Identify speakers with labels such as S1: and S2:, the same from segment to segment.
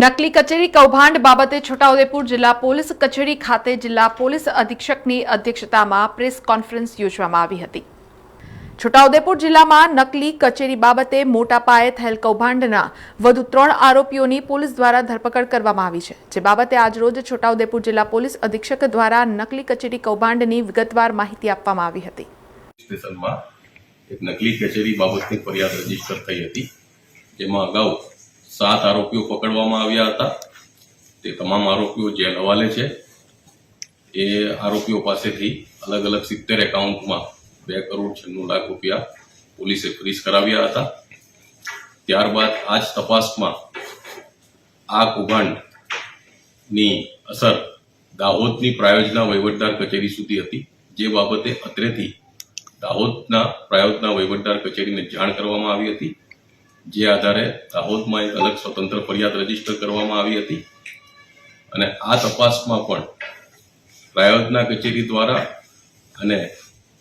S1: નકલી કચેરી કૌભાંડ બાબતે છોટાઉદેપુર જિલ્લા પોલીસ કચેરી ખાતે જિલ્લા પોલીસ અધિક્ષકની અધ્યક્ષતામાં પ્રેસ કોન્ફરન્સ યોજવામાં આવી હતી. છોટાઉદેપુર જિલ્લામાં નકલી કચેરી બાબતે મોટા પાયે થયેલ કૌભાંડના વધુ ત્રણ આરોપીઓની પોલીસ દ્વારા ધરપકડ કરવામાં આવી છે, જે બાબતે આજરોજ છોટાઉદેપુર જિલ્લા પોલીસ અધિક્ષક દ્વારા નકલી કચેરી કૌભાંડની વિગતવાર માહિતી આપવામાં આવી હતી.
S2: સ્ટેશનમાં એક નકલી કચેરી બાબતની ફરિયાદ રજિસ્ટર થઈ હતી, જેમાં અગાઉ સાત આરોપીઓ પકડવામાં આવ્યા હતા. તે તમામ આરોપીઓ જેલ હવાલે છે. એ આરોપીઓ પાસેથી અલગ અલગ સિત્તેર એકાઉન્ટમાં બે કરોડ છન્નું લાખ રૂપિયા પોલીસે ફ્રીઝ કરાવ્યા હતા. ત્યારબાદ આ જ તપાસમાં આ કૌભાંડની અસર દાહોદની પ્રાયોજના વહીવટદાર કચેરી સુધી હતી. જે બાબતે અત્રેથી દાહોદના પ્રાયોજના વહીવટદાર કચેરીને જાણ કરવામાં આવી હતી. જે આધારે દાહોદમાં એક અલગ સ્વતંત્ર ફરિયાદ રજિસ્ટર કરવામાં આવી હતી. અને આ તપાસમાં પણ પ્રાયોજના કચેરી દ્વારા અને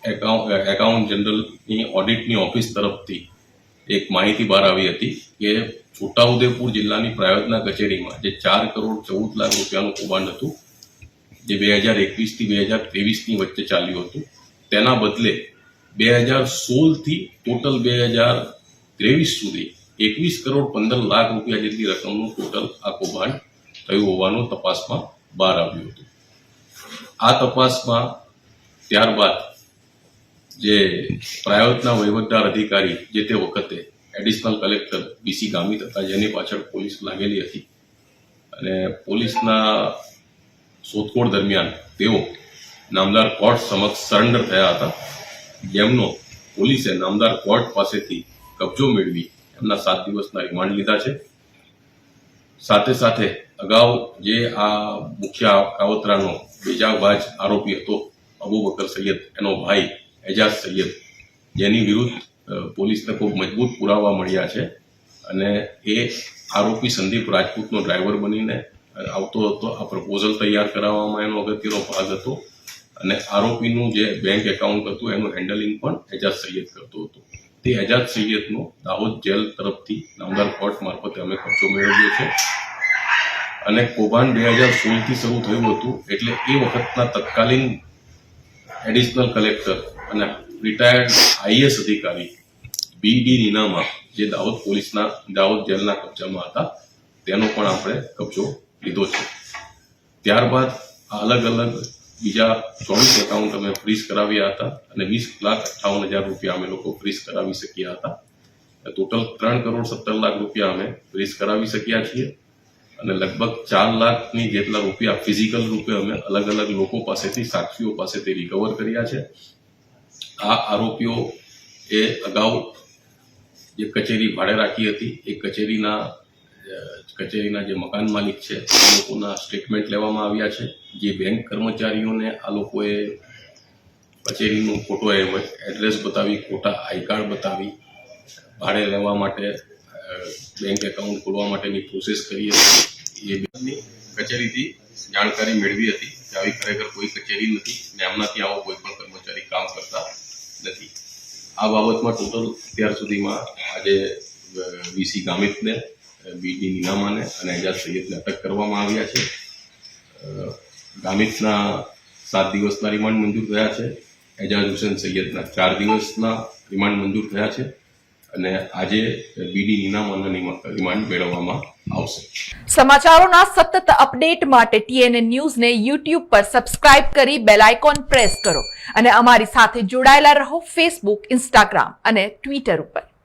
S2: એકાઉન્ટ એકાઉન્ટ જનરલની ઓડિટની ઓફિસ તરફથી એક માહિતી બહાર આવી હતી કે છોટાઉદેપુર જિલ્લાની પ્રાયોજના કચેરીમાં જે ચાર કરોડ ચૌદ લાખ રૂપિયાનું કૌભાંડ હતું, જે બે હજાર એકવીસથી બે હજાર ત્રેવીસની વચ્ચે ચાલ્યું હતું, તેના બદલે બે હજાર સોળથી ટોટલ બે હજાર ત્રેવીસ સુધી એકવીસ કરોડ પંદર લાખ રૂપિયા જેટલી રકમનું ટોટલ આ કૌભાંડ થયું હોવાનું તપાસમાં બહાર આવ્યું હતું. આ તપાસમાં ત્યારબાદ જે પ્રાયોજના વહીવટદાર અધિકારી જે તે વખતે એડિશનલ કલેક્ટર બીસી ગામિત હતા જેની પાછળ પોલીસ લાગેલી હતી અને પોલીસના શોધખોળ દરમિયાન તેઓ નામદાર કોર્ટ સમક્ષ સરેન્ડર થયા હતા. જેમનો પોલીસે નામદાર કોર્ટ પાસેથી કબજો મેળવી એમના સાત દિવસના રિમાન્ડ લીધા છે. સાથે સાથે અગાઉ જે આ મુખ્ય કાવતરાનો બેજાબાજ આરોપી હતો અબુબકર સૈયદ, એનો ભાઈ એજાજ સૈયદ, જેની વિરુદ્ધ પોલીસને ખૂબ મજબૂત પુરાવા મળ્યા છે અને એ આરોપી સંદીપ રાજપૂતનો ડ્રાઈવર બનીને આવતો હતો. આ પ્રપોઝલ તૈયાર કરાવવામાં એનો અગત્યનો ભાગ હતો અને આરોપીનું જે બેંક એકાઉન્ટ હતું, એનું હેન્ડલિંગ પણ એજાજ સૈયદ કરતો હતો. તે એજાજ સૈયદનો દાહોદ જેલ તરફથી નામદાર કોર્ટ મારફતે અમે ખર્ચો મેળવ્યો છે અને કૌભાંડ બે હજાર સોળથી શરૂ થયું હતું એટલે એ વખતના તત્કાલીન એડિશનલ કલેક્ટર અને રિટાયર્ડ આઈએસ અધિકારી બી ડી નીનામા જે દાહોદ પોલીસના, દાહોદ જેલના કબજામાં હતા, તેનો પણ આપણે કબજો લીધો છે. ત્યારબાદ અલગ અલગ બીજા ચોવીસ એકાઉન્ટ અમે ફ્રીઝ કરાવ્યા હતા અને વીસ લાખ અઠ્ઠાવન હજાર રૂપિયા અમે લોકો ફ્રીઝ કરાવી શક્યા હતા. ટોટલ ત્રણ કરોડ સત્તર લાખ રૂપિયા અમે ફ્રીઝ કરાવી શક્યા છીએ. અને લગભગ ચાર લાખની જેટલા રૂપિયા ફિઝિકલ રૂપે અમે અલગ અલગ લોકો પાસેથી, સાક્ષીઓ પાસેથી રિકવર કર્યા છે. આ આરોપીઓ એ અગાઉ જે કચેરી ભાડે રાખી હતી, એ કચેરીના કચેરીના જે મકાન માલિક છે, એ લોકોના સ્ટેટમેન્ટ લેવામાં આવ્યા છે. જે બેંક કર્મચારીઓને આ લોકોએ કચેરીનું ખોટો એડ્રેસ બતાવી, ખોટા આઈ કાર્ડ બતાવી, ભાડે લેવા માટે બેંક એકાઉન્ટ ખોલવા માટેની પ્રોસેસ કરી હતી. એ કચેરીથી જાણકારી મેળવી હતી કે આવી ખરેખર કોઈ કચેરી નથી ને એમનાથી આવો કોઈ પણ કર્મચારી કામ કરતા નથી. આ બાબતમાં ટોટલ અત્યાર સુધીમાં આજે વીસી ગામિતને બીડી નીનામાને અને એજાજ સૈયદને અટક કરવામાં આવ્યા છે. ગામિતના સાત દિવસના રિમાન્ડ મંજૂર થયા છે. એજાજ હુસેન સૈયદના ચાર દિવસના રિમાન્ડ મંજૂર થયા છે અને આજે બીડી નીનામાના રિમાન્ડ મેળવવામાં આવશે.
S1: સમાચારોના સતત અપડેટ માટે ટીએનએ ન્યૂઝને યુટ્યુબ પર સબસ્ક્રાઇબ કરી બેલ આઇકોન પ્રેસ કરો અને અમારી સાથે જોડાયેલા રહો ફેસબુક, ઇન્સ્ટાગ્રામ અને ટ્વિટર ઉપર.